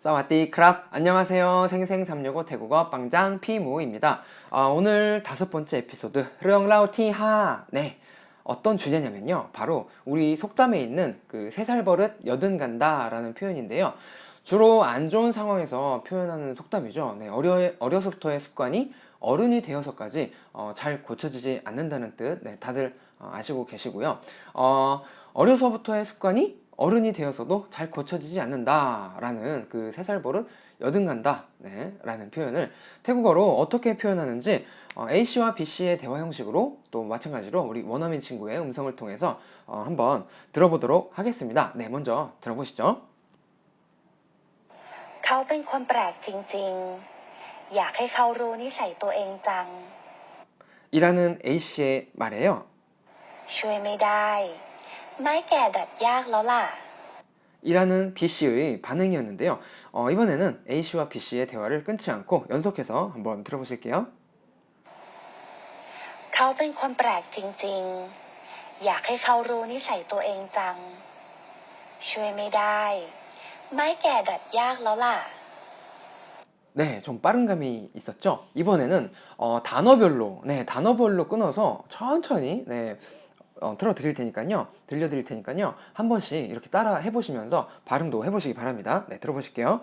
사와디 크랍. 안녕하세요. 생생365 태국어 빵장 피무입니다. 아, 오늘 다섯 번째 에피소드 르엉라우티하. 네. 어떤 주제냐면요. 바로 우리 속담에 있는 그 세 살 버릇 여든 간다 라는 표현인데요 주로 안 좋은 상황에서 표현하는 속담이죠 네, 어려, 어려서부터의 습관이 어른이 되어서까지 어, 잘 고쳐지지 않는다는 뜻 네, 다들 어, 아시고 계시고요 어, 어려서부터의 습관이 어른이 되어서도 잘 고쳐지지 않는다라는 그 세 살 버릇 여든 간다 네, 라는 표현을 태국어로 어떻게 표현하는지 어, A씨와 B씨의 대화 형식으로 또 마찬가지로 우리 원어민 친구의 음성을 통해서 어, 한번 들어보도록 하겠습니다. 네, 먼저 들어보시죠. เขาเป็นคนแปลกจริงๆ อยากให้เขารู้นิสัยตัวเองจัง 이라는 A씨의 말이에요. ช่วยไม่ได้ ไม้แก่ดัดยากแล้วล่ะ 이라는 B씨의 반응이었는데요. 어, 이번에는 A씨와 B씨의 대화를 끊지 않고 연속해서 한번 들어보실게요. เขาเป็นคนแปลกจริงๆ อยากให้เขารู้นิสัยตัวเองจัง ช่วยไม่ได้ ไม้แก่ดัดยากแล้วล่ะ 네, 좀 빠른 감이 있었죠. 이번에는 어, 단어별로, 네, 단어별로 끊어서 천천히 네, 어, 틀어드릴 테니까요, 들려드릴 테니까요, 한 번씩 이렇게 따라 해보시면서 발음도 해보시기 바랍니다. 네, 들어보실게요.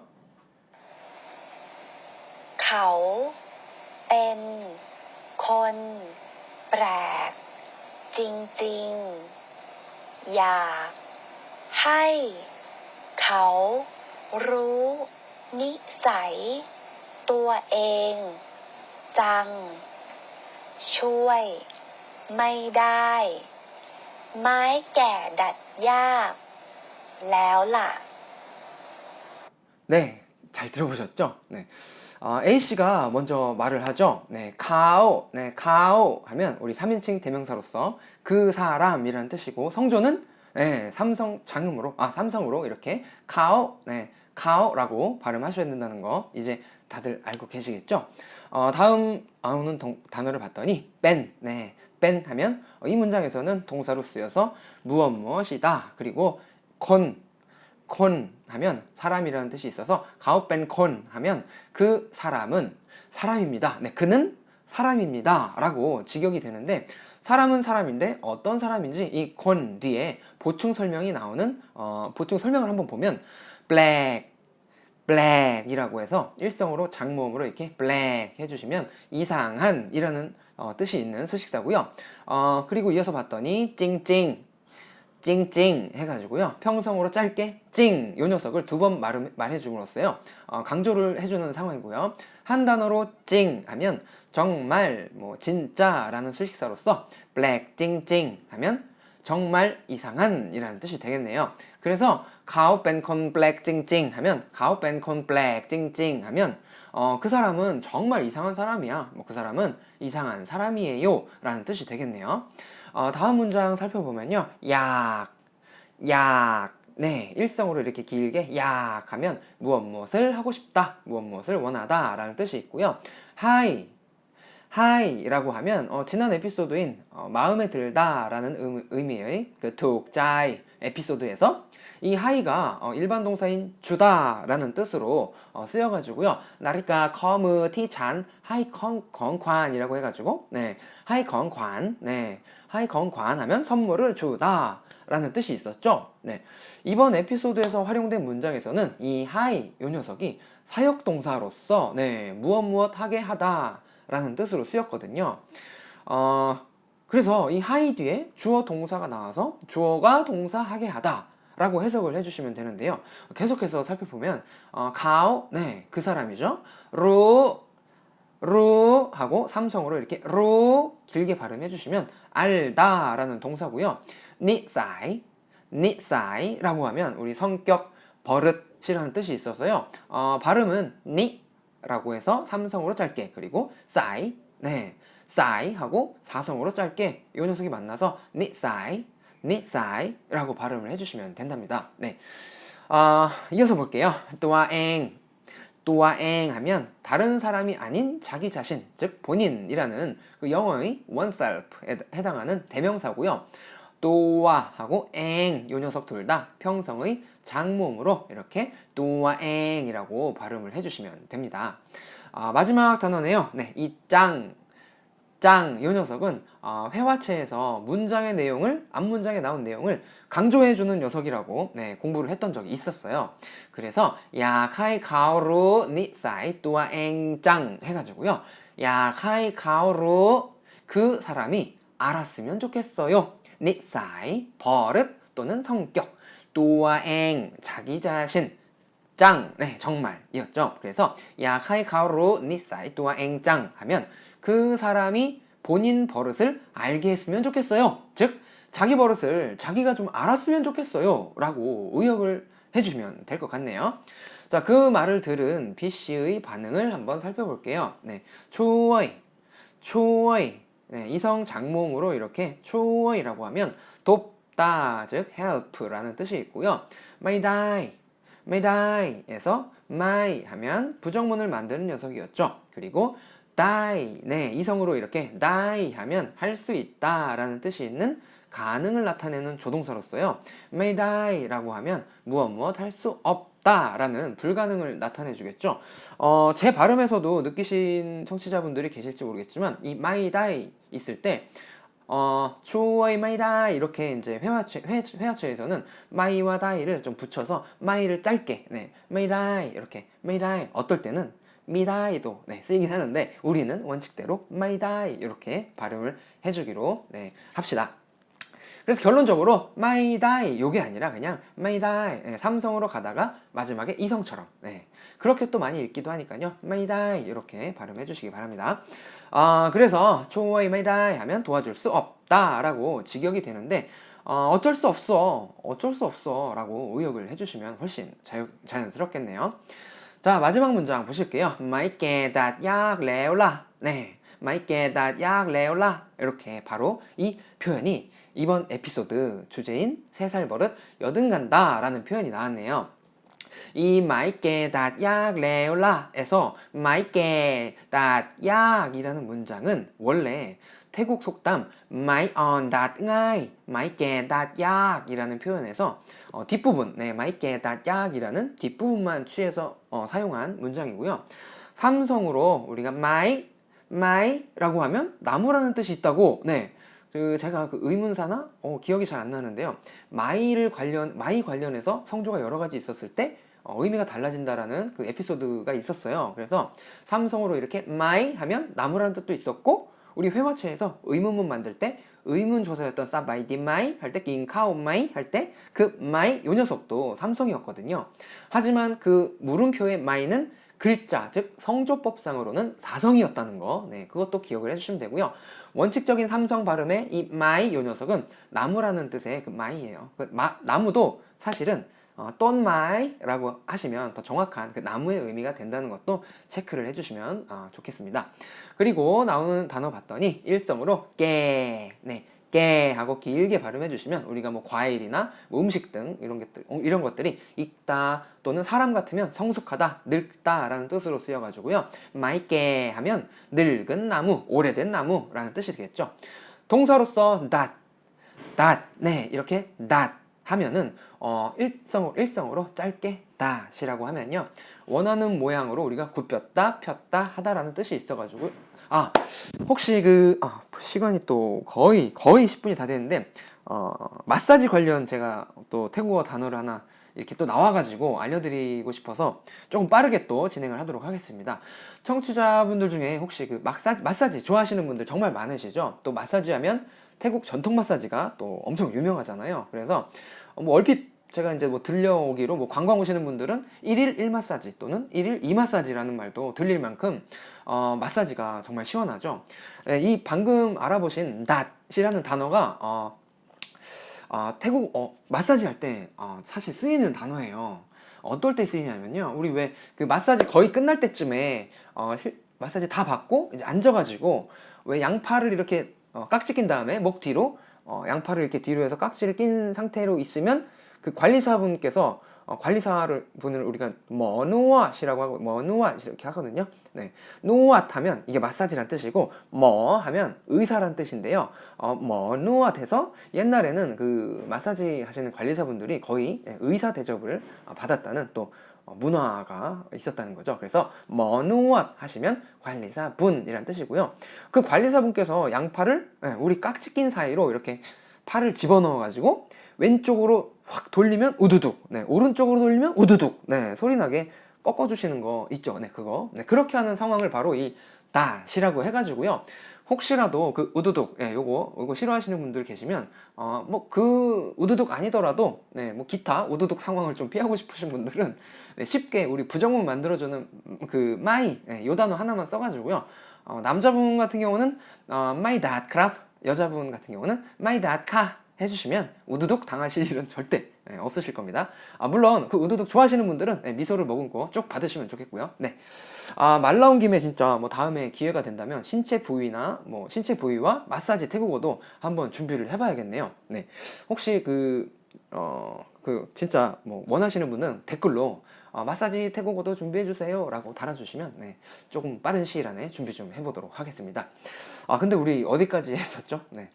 เขาเป็นคนแปลก จริงๆ อยากให้ เขารู้นิสัยตัวเอง จัง ช่วยไม่ได้ ไม้แก่ดัดยาก แล้วล่ะ 네, 잘 들어보셨죠? 네. 어, A씨가 먼저 말을 하죠. 네, 카오, 네, 카오 하면 우리 3인칭 대명사로서 그 사람이라는 뜻이고 성조는 네, 삼성 장음으로, 아, 삼성으로 이렇게 카오, 네, 카오라고 발음하셔야 된다는 거 이제 다들 알고 계시겠죠? 어, 다음 나오는 동- 단어를 봤더니 뺀, 네, 뺀 하면 어, 이 문장에서는 동사로 쓰여서 무엇 무엇이다 그리고 콘, 콘 하면 사람이라는 뜻이 있어서 가오뺀 콘 하면 그 사람은 사람입니다. 네, 그는 사람입니다. 라고 직역이 되는데 사람은 사람인데 어떤 사람인지 이콘 뒤에 보충 설명이 나오는 어, 보충 설명을 한번 보면 black, black이라고 해서 일성으로 장모음으로 이렇게 black 해주시면 이상한 이라는 어, 뜻이 있는 수식사고요. 어, 그리고 이어서 봤더니 찡찡 찡찡 해가지고요. 평성으로 짧게 찡! 요 녀석을 두 번 말해줌으로써요. 어, 강조를 해주는 상황이고요. 한 단어로 찡 하면 정말, 뭐, 진짜 라는 수식사로서 블랙 찡찡 하면 정말 이상한 이라는 뜻이 되겠네요. 그래서 가오 벤콘 블랙 찡찡 하면 가오 벤콘 블랙 찡찡 하면 어, 그 사람은 정말 이상한 사람이야. 뭐 그 사람은 이상한 사람이에요. 라는 뜻이 되겠네요. 어, 다음 문장 살펴보면요. 약, 약. 네, 일성으로 이렇게 길게 약 하면 무엇 무엇을 하고 싶다, 무엇 무엇을 원하다 라는 뜻이 있고요. 하이, 하이라고 하면 어, 지난 에피소드인 어, 마음에 들다 라는 음, 의미의 그 툭자이 에피소드에서 이 하이가 어, 일반 동사인 주다 라는 뜻으로 어, 쓰여가지고요. 나리까 커무 티찬 하이 컨 건관이라고 해가지고 네 하이 건관 네 하이 건관 하면 선물을 주다 라는 뜻이 있었죠. 네 이번 에피소드에서 활용된 문장에서는 이 하이 요 녀석이 사역 동사로서 네 무엇 무엇 하게 하다 라는 뜻으로 쓰였거든요. 어 그래서 이 하이 뒤에 주어 동사가 나와서 주어가 동사하게 하다 라고 해석을 해주시면 되는데요. 계속해서 살펴보면 어, 가오 네 그 사람이죠. 루, 루 하고 삼성으로 이렇게 루 길게 발음해 주시면 알다 라는 동사고요. 니사이, 니사이라고 하면 우리 성격, 버릇이라는 뜻이 있어서요. 어, 발음은 니 라고 해서 삼성으로 짧게 그리고 사이 네 사이 하고 사성으로 짧게 이 녀석이 만나서 니사이 니사이라고 발음을 해주시면 된답니다. 네, 아 이어서 볼게요. 또아엥 또아엥 하면 다른 사람이 아닌 자기 자신, 즉 본인이라는 그 영어의 oneself에 해당하는 대명사고요. 또아하고 엥, 요 녀석 둘 다 평성의 장모음으로 이렇게 또아엥이라고 발음을 해주시면 됩니다. 아, 마지막 단어네요. 네, 이 짱, 짱, 요 녀석은 어, 회화체에서 문장의 내용을 앞 문장에 나온 내용을 강조해주는 녀석이라고 네, 공부를 했던 적이 있었어요. 그래서 야 카이 가오루 니 사이 또아 앵짱 해가지고요. 야 카이 가오루 그 사람이 알았으면 좋겠어요. 니 사이 버릇 또는 성격 또아 앵 자기 자신 짱, 네, 정말이었죠. 그래서 야 카이 가오루 니 사이 또아 앵짱 하면 그 사람이 본인 버릇을 알게 했으면 좋겠어요. 즉, 자기 버릇을 자기가 좀 알았으면 좋겠어요. 라고 의역을 해주시면 될 것 같네요. 자, 그 말을 들은 B 씨의 반응을 한번 살펴볼게요. 네, 초어이, 초어이, 네, 이성 장모음으로 이렇게 초어이라고 하면 돕다, 즉 help라는 뜻이 있고요. may die, may die에서 my 하면 부정문을 만드는 녀석이었죠. 그리고 die, 네, 이성으로 이렇게 die 하면 할 수 있다라는 뜻이 있는 가능을 나타내는 조동사로서요. may die라고 하면 무엇 무엇 할 수 없다라는 불가능을 나타내 주겠죠. 어, 제 발음에서도 느끼신 청취자분들이 계실지 모르겠지만 이 may die 있을 때 어, 추워이 마이다 이렇게 이제 회화체 회, 회화체에서는 마이와 다이를 좀 붙여서 마이를 짧게 네 마이다 이렇게 마이다 어떨 때는 미다이도 네, 쓰이긴 하는데 우리는 원칙대로 마이다이 이렇게 발음을 해주기로 네, 합시다. 그래서 결론적으로 마이다이 요게 아니라 그냥 마이다이 네, 삼성으로 가다가 마지막에 이성처럼 네, 그렇게 또 많이 읽기도 하니까요 마이다이 이렇게 발음해 주시기 바랍니다. 아 그래서 초워이 마이다이 하면 도와줄 수 없다 라고 직역이 되는데 어, 어쩔 수 없어 어쩔 수 없어 라고 의역을 해주시면 훨씬 자유, 자연스럽겠네요. 자 마지막 문장 보실게요. 마이 깨다 약 레올라 네 마이 깨다 약 레올라 이렇게 바로 이 표현이 이번 에피소드 주제인 세살 버릇 여든 간다 라는 표현이 나왔네요. 이 마이게 닷약 레올라에서 마이게 닷약이라는 문장은 원래 태국 속담 마이 on that ngay 마이게 닷약이라는 표현에서 어, 뒷부분 네 마이게 닷약이라는 뒷부분만 취해서 어, 사용한 문장이고요. 삼성으로 우리가 마이 마이라고 하면 나무라는 뜻이 있다고 네. 그 제가 그 의문사나 어, 기억이 잘 안 나는데요. 마이를 관련 마이 관련해서 성조가 여러 가지 있었을 때 어, 의미가 달라진다라는 그 에피소드가 있었어요. 그래서 삼성으로 이렇게 마이 하면 나무라는 뜻도 있었고 우리 회화체에서 의문문 만들 때 의문 조사였던 싸 마이 디 마이 할 때 긴카오 마이 할 때 그 마이 요 녀석도 삼성이었거든요. 하지만 그 물음표의 마이는 글자 즉 성조법상으로는 사성이었다는 거, 네 그것도 기억을 해주시면 되고요. 원칙적인 삼성 발음의 이 마이 요 녀석은 나무라는 뜻의 그 마이예요. 그 마, 나무도 사실은 어, 똔마이라고 하시면 더 정확한 그 나무의 의미가 된다는 것도 체크를 해주시면 어, 좋겠습니다. 그리고 나오는 단어 봤더니 일성으로 깨, 네, 깨 하고 길게 발음해 주시면 우리가 뭐 과일이나 뭐 음식 등 이런 것들 어, 이런 것들이 익다 또는 사람 같으면 성숙하다, 늙다라는 뜻으로 쓰여가지고요. 마이깨 하면 늙은 나무, 오래된 나무라는 뜻이 되겠죠. 동사로서 that, that, 네 이렇게 that 하면은 어, 일성, 일성으로 짧게 다시라고 하면요 원하는 모양으로 우리가 굽혔다 폈다 하다라는 뜻이 있어가지고 아 혹시 그 아, 시간이 또 거의 거의 10분이 다 됐는데 어, 마사지 관련 제가 또 태국어 단어를 하나 이렇게 또 나와가지고 알려드리고 싶어서 조금 빠르게 또 진행을 하도록 하겠습니다. 청취자분들 중에 혹시 그 마사지, 마사지 좋아하시는 분들 정말 많으시죠? 또 마사지 하면 태국 전통 마사지가 또 엄청 유명하잖아요. 그래서 뭐 얼핏 제가 이제 뭐 들려오기로 뭐 관광 오시는 분들은 1일 1마사지 또는 1일 2마사지라는 말도 들릴 만큼 어, 마사지가 정말 시원하죠. 예, 이 방금 알아보신 낫이라는 단어가 어, 어, 태국 어, 마사지 할때 어, 사실 쓰이는 단어예요. 어떨 때 쓰이냐면요. 우리 왜 그 마사지 거의 끝날 때쯤에 어, 실- 마사지 다 받고 이제 앉아가지고 왜 양팔을 이렇게 어, 깍지 낀 다음에 목 뒤로 어, 양팔을 이렇게 뒤로 해서 깍지를 낀 상태로 있으면 그 관리사분께서 어, 관리사를 분을 우리가 머누앗이라고 하고 머누앗 이렇게 하거든요. 네, 누앗 하면 이게 마사지란 뜻이고 머 하면 의사란 뜻인데요. 어, 머누앗해서 옛날에는 그 마사지 하시는 관리사분들이 거의 네, 의사 대접을 어, 받았다는 또 어, 문화가 있었다는 거죠. 그래서 머누앗 하시면 관리사 분이란 뜻이고요. 그 관리사 분께서 양팔을 네, 우리 깍지 낀 사이로 이렇게 팔을 집어넣어 가지고 왼쪽으로 확 돌리면 우두둑, 네, 오른쪽으로 돌리면 우두둑, 네, 소리 나게 꺾어주시는 거 있죠, 네, 그거, 네, 그렇게 하는 상황을 바로 이 다시라고 해가지고요. 혹시라도 그 우두둑, 예, 요거, 요거 싫어하시는 분들 계시면, 어, 뭐 그 우두둑 아니더라도, 네, 뭐 기타 우두둑 상황을 좀 피하고 싶으신 분들은 네, 쉽게 우리 부정문 만들어주는 그 마이, 예, 요 단어 하나만 써가지고요. 어, 남자분 같은 경우는 어, 마이 닷 크랍, 여자분 같은 경우는 마이 닷카 해주시면 우두둑 당하실 일은 절대 네, 없으실 겁니다. 아, 물론 그 우두둑 좋아하시는 분들은 네, 미소를 머금고 쭉 받으시면 좋겠고요. 네. 아, 말 나온 김에 진짜 뭐 다음에 기회가 된다면 신체 부위나 뭐 신체 부위와 마사지 태국어도 한번 준비를 해봐야겠네요. 네. 혹시 그, 어, 그 진짜 뭐 원하시는 분은 댓글로 어, 마사지 태국어도 준비해주세요 라고 달아주시면 네, 조금 빠른 시일 안에 준비 좀 해보도록 하겠습니다. 아, 근데 우리 어디까지 했었죠? 네.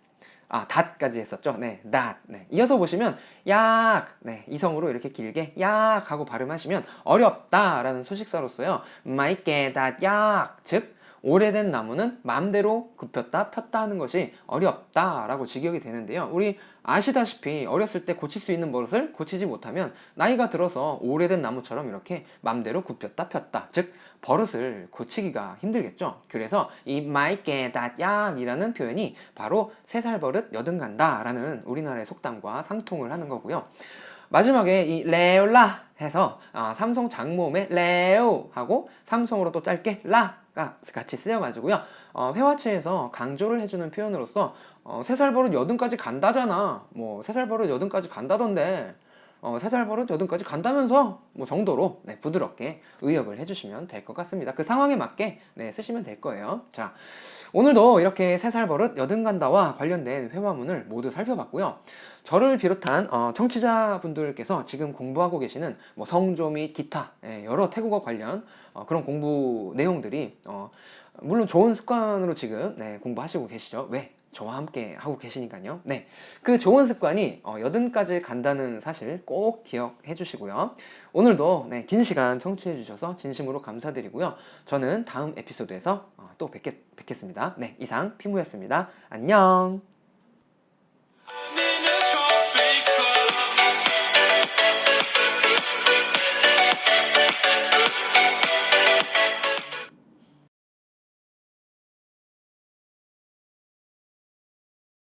아, 닷까지 했었죠. 네, 닷. 네. 이어서 보시면 약. 네, 이성으로 이렇게 길게 약 하고 발음하시면 어렵다라는 수식사로서요. 마이게 닷 약. 즉 오래된 나무는 마음대로 굽혔다 폈다 하는 것이 어렵다라고 직역이 되는데요. 우리 아시다시피 어렸을 때 고칠 수 있는 버릇을 고치지 못하면 나이가 들어서 오래된 나무처럼 이렇게 마음대로 굽혔다 폈다. 즉 버릇을 고치기가 힘들겠죠. 그래서 이 마이게 다약이라는 표현이 바로 세 살 버릇 여든 간다라는 우리나라의 속담과 상통을 하는 거고요. 마지막에 이 레올라 해서 아, 삼성 장모음의 레오 하고 삼성으로 또 짧게 라가 같이 쓰여가지고요. 어, 회화체에서 강조를 해주는 표현으로서 어, 세살 버릇 여든까지 간다잖아. 뭐 세 살 버릇 여든까지 간다던데 어, 버릇 여든까지 간다면서 뭐 정도로 네, 부드럽게 의역을 해주시면 될 것 같습니다. 그 상황에 맞게 네, 쓰시면 될 거예요. 자, 오늘도 이렇게 세살 버릇 여든 간다와 관련된 회화문을 모두 살펴봤고요. 저를 비롯한 어, 청취자분들께서 지금 공부하고 계시는 뭐 성조 및 기타 예, 여러 태국어 관련 어, 그런 공부 내용들이 어, 물론 좋은 습관으로 지금 네, 공부하시고 계시죠. 왜? 저와 함께 하고 계시니까요. 네. 그 좋은 습관이 어, 여든까지 간다는 사실 꼭 기억해 주시고요. 오늘도 네, 긴 시간 청취해 주셔서 진심으로 감사드리고요. 저는 다음 에피소드에서 어, 또 뵙겠, 뵙겠습니다. 네. 이상 피무였습니다. 안녕.